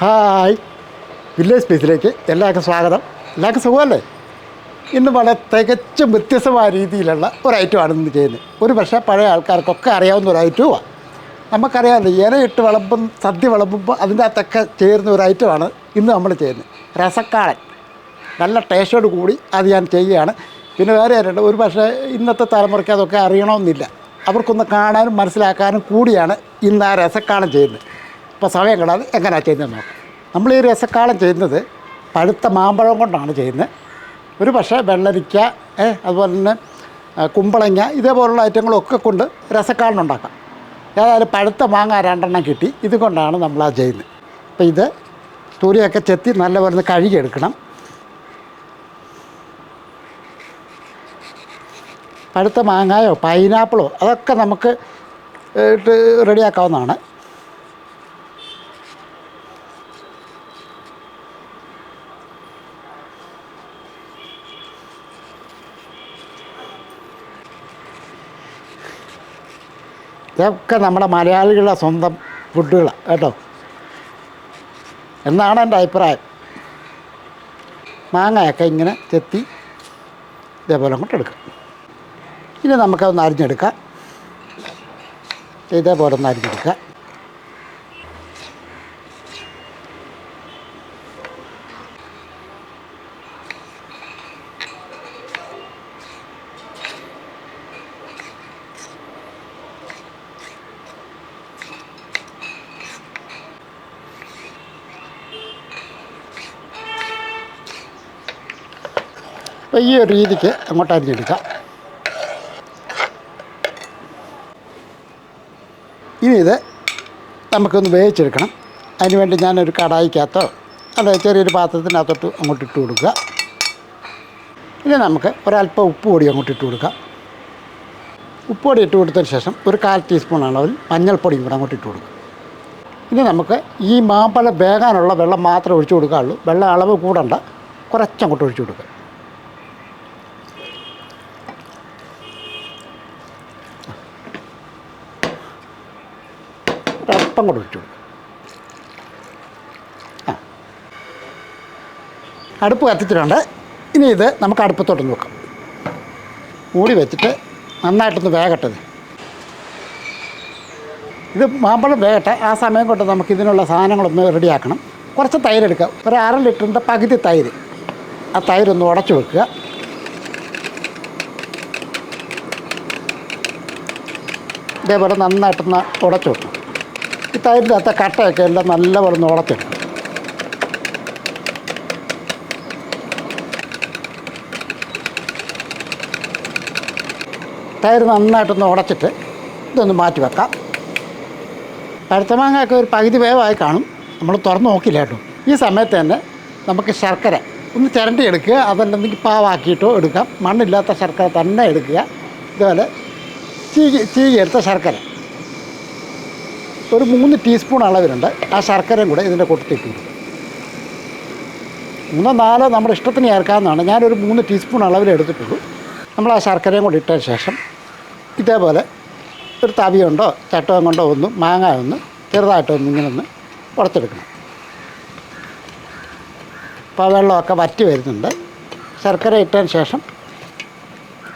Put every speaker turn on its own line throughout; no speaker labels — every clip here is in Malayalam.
ഹായ്. വില്ലേജ് സ്പേസിലേക്ക് എല്ലാവർക്കും സ്വാഗതം. എല്ലാവർക്കും സുഖമല്ലേ? ഇന്ന് വളരെ തികച്ചും വ്യത്യസ്തമായ രീതിയിലുള്ള ഒരു ഐറ്റമാണ് ഇന്ന് ചെയ്യുന്നത്. ഒരു പക്ഷേ പഴയ ആൾക്കാർക്കൊക്കെ അറിയാവുന്ന ഒരു ഐറ്റവുമാണ് നമുക്കറിയാമല്ലോ ഇലയിട്ട് വിളമ്പും സദ്യ വിളമ്പുമ്പോൾ അതിന്റെ അകത്തൊക്കെ ചേരുന്ന ഒരു ഐറ്റമാണ് ഇന്ന് നമ്മൾ ചെയ്യുന്നത്. രസക്കാളൻ. നല്ല ടേസ്റ്റോട് കൂടി അത് ഞാൻ ചെയ്യുകയാണ്. പിന്നെ വേറെ ആരുണ്ട്? ഒരു പക്ഷേ ഇന്നത്തെ തലമുറയ്ക്ക് അതൊക്കെ അറിയണമെന്നില്ല. അവർക്കൊന്ന് കാണാനും മനസ്സിലാക്കാനും കൂടിയാണ് ഇന്ന് ആ രസക്കാളൻ ചെയ്യുന്നത്. ഇപ്പോൾ സമയം കിടാതെ എങ്ങനെയാണ് ചെയ്യുന്നത് നോക്കാം. നമ്മൾ ഈ രസക്കാലം ചെയ്യുന്നത് പഴുത്ത മാമ്പഴം കൊണ്ടാണ് ചെയ്യുന്നത്. ഒരു പക്ഷേ വെള്ളരിക്ക അതുപോലെ തന്നെ കുമ്പളങ്ങ ഇതേപോലുള്ള ഐറ്റങ്ങളൊക്കെ കൊണ്ട് രസക്കാലം ഉണ്ടാക്കാം. ഏതായാലും പഴുത്ത മാങ്ങ രണ്ടെണ്ണം കിട്ടി. ഇതുകൊണ്ടാണ് നമ്മൾ ആ ചെയ്യുന്നത്. അപ്പോൾ ഇത് തൂരിയൊക്കെ ചെത്തി നല്ലപോലെ കഴുകിയെടുക്കണം. പഴുത്ത മാങ്ങായോ പൈനാപ്പിളോ അതൊക്കെ നമുക്ക് ഇട്ട് റെഡിയാക്കാവുന്നതാണ്. ഇതൊക്കെ നമ്മുടെ മലയാളികളുടെ സ്വന്തം ഫുഡുകളാണ് കേട്ടോ? എന്നാണ് എന്റെ അഭിപ്രായം. മാങ്ങയൊക്കെ ഇങ്ങനെ ചെത്തി ഇതേപോലെ അങ്ങോട്ട് എടുക്കാം. ഇനി നമുക്കതൊന്ന് അരിഞ്ഞെടുക്കാം. ഇതേപോലെ ഒന്ന് അരിഞ്ഞെടുക്കാം. അപ്പോൾ ഈ ഒരു രീതിക്ക് അങ്ങോട്ട് അരിഞ്ഞെടുക്കാം ഇനി ഇത് നമുക്കൊന്ന് വേവിച്ചെടുക്കണം. അതിനുവേണ്ടി ഞാനൊരു കടായിക്കകത്തോ അല്ല ചെറിയൊരു പാത്രത്തിനകത്തോട്ട് അങ്ങോട്ട് ഇട്ട് കൊടുക്കുക. ഇനി നമുക്ക് ഒരല്പം ഉപ്പ് പൊടി അങ്ങോട്ട് ഇട്ട് കൊടുക്കാം. ഉപ്പ് പൊടി ഇട്ട് കൊടുത്തതിന് ശേഷം ഒരു കാൽ ടീസ്പൂൺ അളവിൽ മഞ്ഞൾപ്പൊടിയും കൂടെ അങ്ങോട്ട് ഇട്ട് കൊടുക്കുക ഇനി നമുക്ക് ഈ മാമ്പഴം വേകാനുള്ള വെള്ളം മാത്രമേ ഒഴിച്ചു കൊടുക്കാറുള്ളൂ. വെള്ളം അളവ് കൂടണ്ട. കുറച്ചങ്ങോട്ട് ഒഴിച്ചു കൊടുക്കുക ഒരല്പം കൂടെ ഒഴിച്ചു ആ. അടുപ്പ് കത്തിച്ചിട്ടുണ്ട്. ഇനി ഇത് നമുക്ക് അടുപ്പത്തോട്ട് നോക്കാം. മൂടി വെച്ചിട്ട് നന്നായിട്ടൊന്ന് വേകട്ടത് ഇത്. മാമ്പഴം വേകട്ടെ. ആ സമയം കൊണ്ട് നമുക്ക് ഇതിനുള്ള സാധനങ്ങളൊന്ന് റെഡിയാക്കണം. കുറച്ച് തൈര് എടുക്കുക ഒരു അര ലിറ്ററിന്റെ പകുതി തൈര്. ആ തൈരൊന്ന് ഉടച്ചു വെക്കുക. ഇതേപോലെ നന്നായിട്ടൊന്ന് ഉടച്ചു വെക്കണം അകത്തെ കട്ടയൊക്കെ എല്ലാം നല്ലപോലെ ഒന്ന് ടയർ നന്നായിട്ടൊന്ന് ഉടച്ചിട്ട് ഇതൊന്ന് മാറ്റി വെക്കാം. പഴുത്ത മാങ്ങയൊക്കെ ഒരു പകുതി വേവായി കാണും. നമ്മൾ തുറന്ന് നോക്കില്ല കേട്ടോ. ഈ സമയത്ത് തന്നെ നമുക്ക് ശർക്കര ഒന്ന് ചിരണ്ടി എടുക്കുക. അതല്ലെങ്കിൽ പാവാക്കിയിട്ടോ എടുക്കാം. മണ്ണില്ലാത്ത ശർക്കര തന്നെ എടുക്കുക. ഇതുപോലെ ചീകി ചീകി എടുത്ത ശർക്കര. ഒരു മൂന്ന് ടീസ്പൂൺ അളവിലുണ്ട്. ആ ശർക്കരയും കൂടെ ഇതിന്റെ കൂട്ടത്തിട്ട് കൊടുക്കും മൂന്നോ നാലോ നമ്മുടെ ഇഷ്ടത്തിന് ചേർക്കാവുന്നതാണ് ഞാനൊരു മൂന്ന് ടീസ്പൂൺ അളവിൽ എടുത്തിട്ടുള്ളൂ. നമ്മൾ ആ ശർക്കരയും കൂടി ഇട്ടതിന് ശേഷം ഇതേപോലെ ഒരു തവി തവിയുണ്ടോ ചട്ടവും കൊണ്ടോ ഒന്ന് മാങ്ങ ഒന്ന് ചെറുതായിട്ടൊന്ന് ഇങ്ങനെ ഒന്ന് ഉടച്ചെടുക്കണം അപ്പോൾ വെള്ളമൊക്കെ വറ്റി വരുന്നുണ്ട്. ശർക്കര ഇട്ടതിന് ശേഷം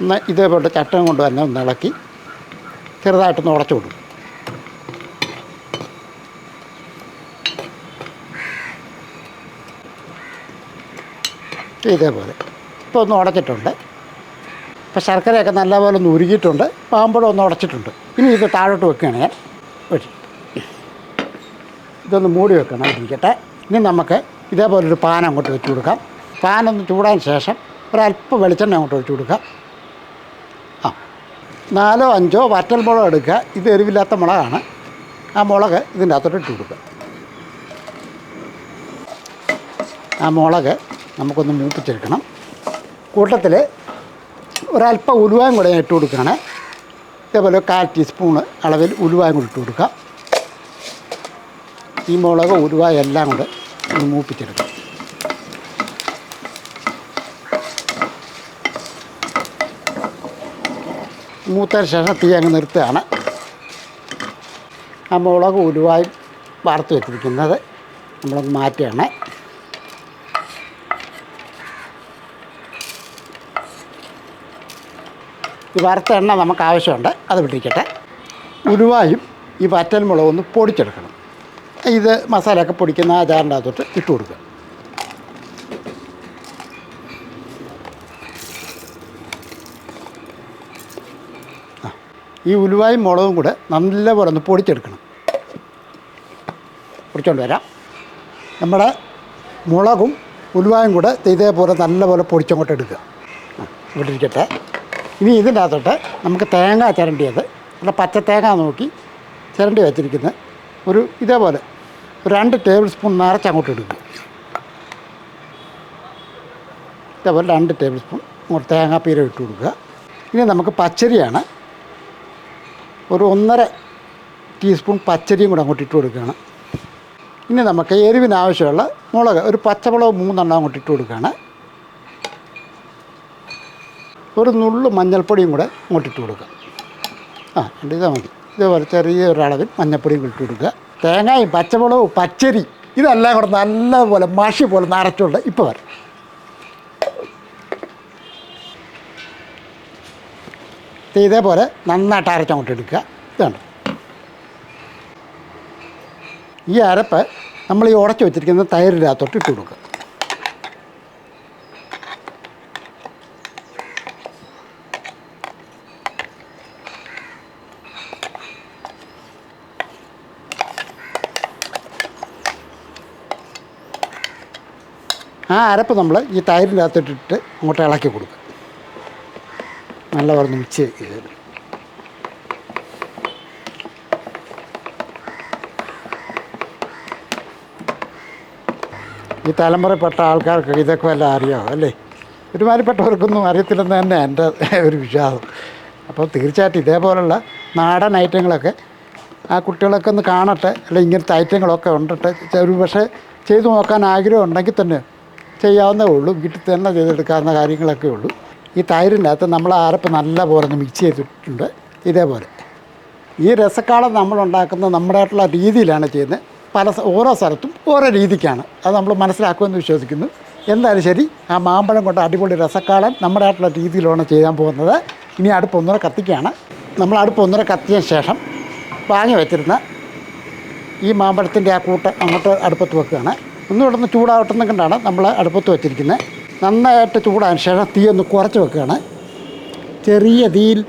ഒന്ന് ഇതേപോലെ ചട്ടവും കൊണ്ട് തന്നെ ഒന്ന് ഇളക്കി ചെറുതായിട്ടൊന്ന് ഉടച്ചു കൊടുക്കും. ഇതേപോലെ. ഇപ്പോൾ ഒന്ന് ഉടച്ചിട്ടുണ്ട്. ഇപ്പോൾ ശർക്കരയൊക്കെ നല്ലപോലെ ഒന്ന് ഉരുകിയിട്ടുണ്ട്. പാമ്പഴം ഒന്ന് ഉടച്ചിട്ടുണ്ട്. ഇനി ഇത് താഴോട്ട് വെക്കുകയാണ് ഞാൻ. വെച്ചു ഇതൊന്ന് മൂടി വെക്കണം. ഇരിക്കട്ടെ ഇനി നമുക്ക് ഇതേപോലെ ഒരു പാൻ അങ്ങോട്ട് വെച്ച് കൊടുക്കാം. പാൻ ഒന്ന് ചൂടാൻ ശേഷം ഒരല്പം വെളിച്ചെണ്ണ അങ്ങോട്ട് ഒഴിച്ചു കൊടുക്കാം. ആ. നാലോ അഞ്ചോ വറ്റൽ മുളക് എടുക്കുക. ഇത് എരിവില്ലാത്ത മുളകാണ്. ആ മുളക് ഇതിന്റെ അകത്തോട്ട് ഇട്ട് കൊടുക്കുക. ആ മുളക് നമുക്കൊന്ന് മൂപ്പിച്ചെടുക്കണം. കൂട്ടത്തിൽ ഒരല്പം ഉലുവായും കൂടെ ഞാൻ ഇട്ട് കൊടുക്കുകയാണ്. ഇതേപോലെ കാൽ ടീസ്പൂണ് അളവിൽ ഉലുവായും കൂടി ഇട്ട് കൊടുക്കുക. ഈ മുളക് ഉലുവ എല്ലാം കൂടെ ഒന്ന് മൂപ്പിച്ചെടുക്കാം. മൂത്തതിന് ശേഷം തീ അങ്ങ് നിർത്തുകയാണ്. ആ മുളക് ഉലുവായും വാർത്ത് വെച്ചിരിക്കുന്നത് നമ്മളൊന്ന് മാറ്റുകയാണ്. ഈ വറുത്ത എണ്ണ നമുക്ക് ആവശ്യമുണ്ട് അത് വിട്ടിരിക്കട്ടെ ഉലുവായും ഈ വറ്റൽ മുളകൊന്ന് പൊടിച്ചെടുക്കണം. ഇത് മസാലയൊക്കെ പൊടിക്കുന്ന ആ ജാറിന്റെ അകത്തോട്ട് ഇട്ട് കൊടുക്കുക. ഈ ഉലുവായും മുളകും കൂടെ നല്ലപോലെ ഒന്ന് പൊടിച്ചെടുക്കണം. പൊടിച്ചോണ്ട് വരാം. നമ്മുടെ മുളകും ഉലുവായും കൂടെ ഇതേപോലെ നല്ലപോലെ പൊടിച്ചങ്ങോട്ട് എടുക്കുക. ഇവിടെ ഇരിക്കട്ടെ. ഇനി ഇതിന്റെ അകത്തോട്ട് നമുക്ക് തേങ്ങ ചിരണ്ടിയത്. അല്ല പച്ച തേങ്ങ നോക്കി ചിരണ്ടി വെച്ചിരിക്കുന്ന ഒരു ഇതേപോലെ ഒരു രണ്ട് ടേബിൾ സ്പൂൺ നിറച്ച് അങ്ങോട്ട് എടുക്കും ഇതേപോലെ രണ്ട് ടേബിൾ സ്പൂൺ അങ്ങോട്ട് തേങ്ങാപ്പീര ഇട്ട് കൊടുക്കുക. ഇനി നമുക്ക് പച്ചരിയാണ് ഒരു ഒന്നര ടീസ്പൂൺ പച്ചരിയും കൂടെ അങ്ങോട്ട് ഇട്ട് കൊടുക്കുകയാണ്. ഇനി നമുക്ക് എരിവിനാവശ്യമുള്ള മുളക് ഒരു പച്ചമുളക് മൂന്നെണ്ണം അങ്ങോട്ട് ഇട്ട് കൊടുക്കുകയാണ്. ഒരു നുള്ളു മഞ്ഞൾപ്പൊടിയും കൂടെ ഇങ്ങോട്ടിട്ട് കൊടുക്കുക. ആ രണ്ട് ഇതാ മതി. ഇതേപോലെ ചെറിയ ഒരളവിൽ മഞ്ഞൾപ്പൊടിയും ഇട്ട് കൊടുക്കുക. തേങ്ങയും പച്ചമുളകും പച്ചരി ഇതെല്ലാം കൂടെ നല്ലപോലെ മഷി പോലെ നിറച്ചുകൊണ്ട് ഇപ്പോൾ വരും. ഇത് ഇതേപോലെ നന്നായിട്ട് അരച്ചങ്ങോട്ട് എടുക്കുക. ഇതാണ്. ഈ അരപ്പ് നമ്മൾ ഈ ഉടച്ച് വെച്ചിരിക്കുന്ന തൈരിനകത്തോട്ട് ഇട്ട് കൊടുക്കുക. ആ അരപ്പ് നമ്മൾ ഈ തൈരിന്റെ അകത്തിട്ടിട്ട് അങ്ങോട്ട് ഇളക്കി കൊടുക്കുക. നല്ലപോലെ മിക്സ് ചെയ്ത് ഈ തലമുറപ്പെട്ട ആൾക്കാർക്ക് ഇതൊക്കെ വല്ല അറിയാമോ അല്ലേ? ഒരുമാതിരിപ്പെട്ടവർക്കൊന്നും അറിയത്തില്ലെന്ന് തന്നെ എന്റെ ഒരു വിഷാദം അപ്പോൾ തീർച്ചയായിട്ടും ഇതേപോലുള്ള നാടൻ ഐറ്റങ്ങളൊക്കെ ആ കുട്ടികളൊക്കെ ഒന്ന് കാണട്ടെ അല്ല ഇങ്ങനത്തെ ഐറ്റങ്ങളൊക്കെ ഉണ്ടിട്ട് ഒരു പക്ഷേ ചെയ്തു നോക്കാൻ ആഗ്രഹം ഉണ്ടെങ്കിൽ തന്നെ ചെയ്യാവുന്നേ ഉള്ളൂ. വീട്ടിൽ തന്നെ ചെയ്തെടുക്കാവുന്ന കാര്യങ്ങളൊക്കെ ഉള്ളൂ. ഈ തൈരിന്റെ അകത്ത് നമ്മൾ ആരപ്പ് നല്ലപോലെ ഒന്ന് മിക്സ് ചെയ്തിട്ടുണ്ട്. ഇതേപോലെ. ഈ രസക്കാളം നമ്മൾ ഉണ്ടാക്കുന്ന നമ്മുടേതായിട്ടുള്ള രീതിയിലാണ് ചെയ്യുന്നത്. പല ഓരോ സ്ഥലത്തും ഓരോ രീതിക്കാണ്. അത് നമ്മൾ മനസ്സിലാക്കുമെന്ന് വിശ്വസിക്കുന്നു. എന്തായാലും ശരി ആ മാമ്പഴം കൊണ്ട് അടിപൊളി രസക്കാളൻ നമ്മുടേതായിട്ടുള്ള രീതിയിലാണ് ചെയ്യാൻ പോകുന്നത്. ഇനി അടുപ്പ് ഒന്നര കത്തിക്കുകയാണ്. നമ്മൾ അടുപ്പ് ഒന്നര കത്തിയ ശേഷം വാങ്ങി വെച്ചിരുന്ന ഈ മാമ്പഴത്തിന്റെ ആ കൂട്ട് അങ്ങോട്ട് അടുപ്പത്ത് വെക്കുകയാണ്. ഒന്ന് ഇവിടുന്ന് ചൂടാവട്ടെന്ന് കണ്ടാണ് നമ്മൾ അടുപ്പത്ത് വെച്ചിരിക്കുന്നത് നന്നായിട്ട് ചൂടാൻ ശേഷം തീ ഒന്ന് കുറച്ച് വെക്കുകയാണ്. ചെറിയ തീയിൽ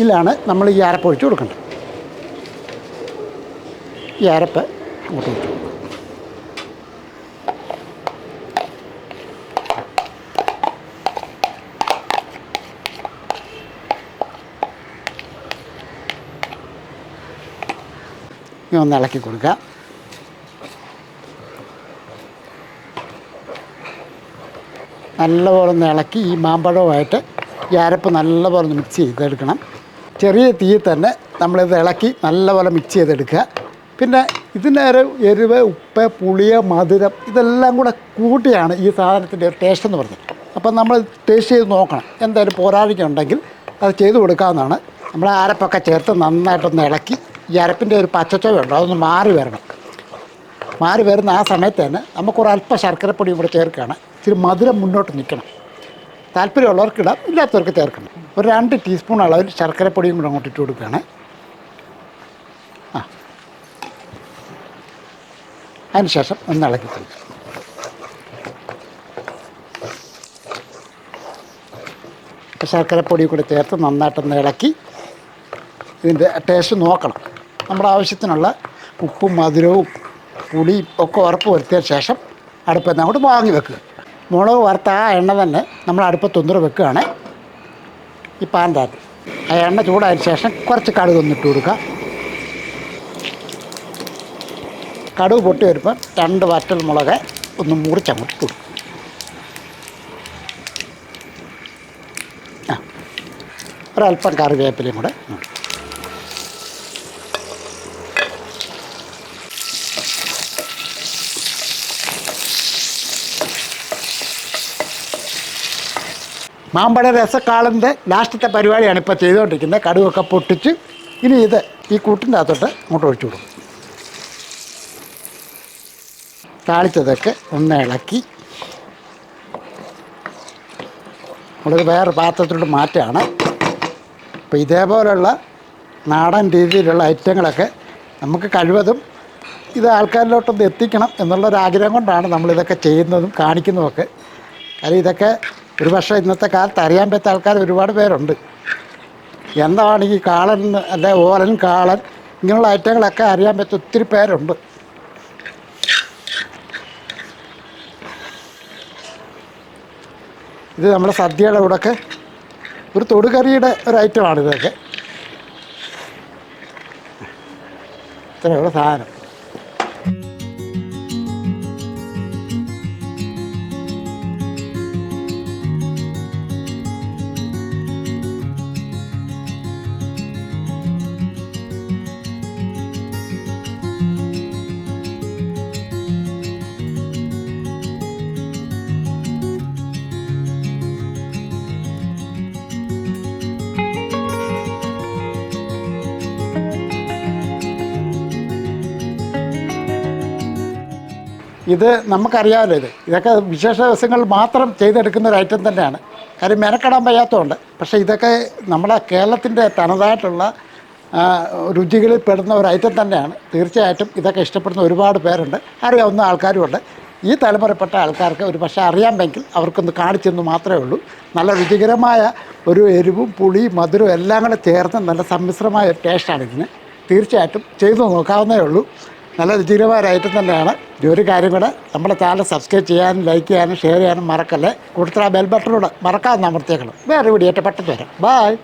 ഇതിലാണ് നമ്മൾ ഈ അരപ്പ് ഒഴിച്ച് കൊടുക്കേണ്ടത്. ഈ അരപ്പ് അങ്ങോട്ട് വെച്ചു ഇനി ഒന്ന് ഇളക്കി കൊടുക്കുക നല്ലപോലെ ഒന്ന് ഇളക്കി ഈ മാമ്പഴവുമായിട്ട് ഈ അരപ്പ് നല്ലപോലെ ഒന്ന് മിക്സ് ചെയ്തെടുക്കണം. ചെറിയ തീയിൽ തന്നെ നമ്മളിത് ഇളക്കി നല്ലപോലെ മിക്സ് ചെയ്തെടുക്കുക. പിന്നെ ഇതിനേരം എരിവ് ഉപ്പ് പുളിയ മധുരം ഇതെല്ലാം കൂടെ കൂട്ടിയാണ് ഈ സാധനത്തിന്റെ ഒരു ടേസ്റ്റ് എന്ന് പറഞ്ഞത്. അപ്പം നമ്മൾ ടേസ്റ്റ് ചെയ്ത് നോക്കണം. എന്തായാലും പോരാഴിക ഉണ്ടെങ്കിൽ അത് ചെയ്ത് കൊടുക്കാവുന്നതാണ്. നമ്മൾ അരപ്പൊക്കെ ചേർത്ത് നന്നായിട്ടൊന്ന് ഇളക്കി ഈ അരപ്പിന്റെ ഒരു പച്ചച്ചവ ഉണ്ടോ? അതൊന്ന് മാറി വരണം. മാറി വരുന്ന ആ സമയത്ത് തന്നെ നമുക്കൊരു അല്പം ശർക്കരപ്പൊടി കൂടെ ചേർക്കുകയാണ്. ഇച്ചിരി മധുരം മുന്നോട്ട് നിൽക്കണം. താല്പര്യമുള്ളവർക്ക് ഇടാം ഇല്ലാത്തവർക്ക് ചേർക്കണം. ഒരു രണ്ട് ടീസ്പൂൺ അളവിൽ ശർക്കരപ്പൊടിയും കൂടെ അങ്ങോട്ട് ഇട്ട് കൊടുക്കുകയാണ്. ആ. അതിനുശേഷം ഒന്ന് ഇളക്കി കൊടുക്കുക ശർക്കരപ്പൊടി കൂടി ചേർത്ത് നന്നായിട്ടൊന്ന് ഇളക്കി ഇതിന്റെ ടേസ്റ്റ് നോക്കണം. നമ്മുടെ ആവശ്യത്തിനുള്ള ഉപ്പും മധുരവും പുളിയും ഒക്കെ ഉറപ്പ് വരുത്തിയ ശേഷം അടുപ്പിൽ നിന്ന് അങ്ങോട്ട് വാങ്ങി വെക്കുക. മുളക് വറുത്ത ആ എണ്ണ തന്നെ നമ്മൾ അടുപ്പത്ത് ഒന്നുകൂടെ വെക്കുകയാണ്. ഈ അകത്ത് ആ എണ്ണ ചൂടായ ശേഷം കുറച്ച് കടുക് ഒന്നിട്ട് കൊടുക്കുക. കടുക് പൊട്ടി വരുമ്പോൾ രണ്ട് വറ്റൽ മുളക് ഒന്ന് മുറിച്ചങ്ങോട്ട് കൊടുക്കും ആ. ഒരല്പം കറിവേപ്പിലയും കൂടെ മാമ്പഴ രസക്കാളിന്റെ ലാസ്റ്റത്തെ പരിപാടിയാണ് ഇപ്പോൾ ചെയ്തുകൊണ്ടിരിക്കുന്നത്. കടുവൊക്കെ പൊട്ടിച്ച് ഇനി ഇത് ഈ കൂട്ടിന്റെ അകത്തോട്ട് അങ്ങോട്ട് ഒഴിച്ചു കൊടുക്കും. താളിച്ചതൊക്കെ ഒന്ന് ഇളക്കി നമ്മളിത് വേറെ പാത്രത്തിലോട്ട് മാറ്റുകയാണ്. അപ്പോൾ ഇതേപോലുള്ള നാടൻ രീതിയിലുള്ള ഐറ്റങ്ങളൊക്കെ നമുക്ക് കഴിവതും ഇത് ആൾക്കാരിലോട്ടൊന്ന് എത്തിക്കണം എന്നുള്ളൊരാഗ്രഹം കൊണ്ടാണ് നമ്മളിതൊക്കെ ചെയ്യുന്നതും കാണിക്കുന്നതുമൊക്കെ. കാര്യം ഇതൊക്കെ ഒരു പക്ഷേ ഇന്നത്തെ കാലത്ത് അറിയാൻ പറ്റാത്ത ആൾക്കാർ ഒരുപാട് പേരുണ്ട്. എന്താണ് ഈ കാളൻ അല്ലെ ഓലൻ കാളൻ ഇങ്ങനെയുള്ള ഐറ്റങ്ങളൊക്കെ അറിയാൻ പറ്റും ഒത്തിരി പേരുണ്ട്. ഇത് നമ്മുടെ സദ്യയുടെ കൂടെയൊക്കെ ഒരു തൊടുകറിയുടെ ഒരു ഐറ്റമാണ് ഇതൊക്കെ. ഇത്രയുള്ള സാധനം. ഇത് നമുക്കറിയാമല്ലോ ഇത്. ഇതൊക്കെ വിശേഷ ദിവസങ്ങൾ മാത്രം ചെയ്തെടുക്കുന്ന ഒരു ഐറ്റം തന്നെയാണ്. കാര്യം മെനക്കെടാൻ വയ്യാത്തതുകൊണ്ട്. പക്ഷേ ഇതൊക്കെ നമ്മുടെ കേരളത്തിന്റെ തനതായിട്ടുള്ള രുചികളിൽ പെടുന്ന ഒരു ഐറ്റം തന്നെയാണ്. തീർച്ചയായിട്ടും ഇതൊക്കെ ഇഷ്ടപ്പെടുന്ന ഒരുപാട് പേരുണ്ട്. അറിയാവുന്ന ആൾക്കാരുമുണ്ട്. ഈ തലമുറപ്പെട്ട ആൾക്കാർക്ക് ഒരു പക്ഷേ അറിയാമെങ്കിൽ അവർക്കൊന്ന് കാണിച്ചെന്ന് മാത്രമേ ഉള്ളൂ. നല്ല രുചികരമായ ഒരു എരിവും പുളിയും മധുരവും എല്ലാം കൂടെ ചേർന്ന് നല്ല സമ്മിശ്രമായ ഒരു ടേസ്റ്റാണ് ഇതിന്. തീർച്ചയായിട്ടും ചെയ്തു നോക്കാവുന്നേ ഉള്ളൂ. നല്ല രുചികരമായ ഒരു ഐറ്റം തന്നെയാണ്. ഒരു കാര്യം കൂടെ നമ്മുടെ ചാനൽ സബ്സ്ക്രൈബ് ചെയ്യാനും ലൈക്ക് ചെയ്യാനും ഷെയർ ചെയ്യാനും മറക്കല്ലേ? കൊടുത്ത ആ ബെൽ ബട്ടണോട് മറക്കാതെ അമർത്തിയേക്കണം. വേറെ വീഡിയോ പെട്ടെന്ന് വരാം. ബായ്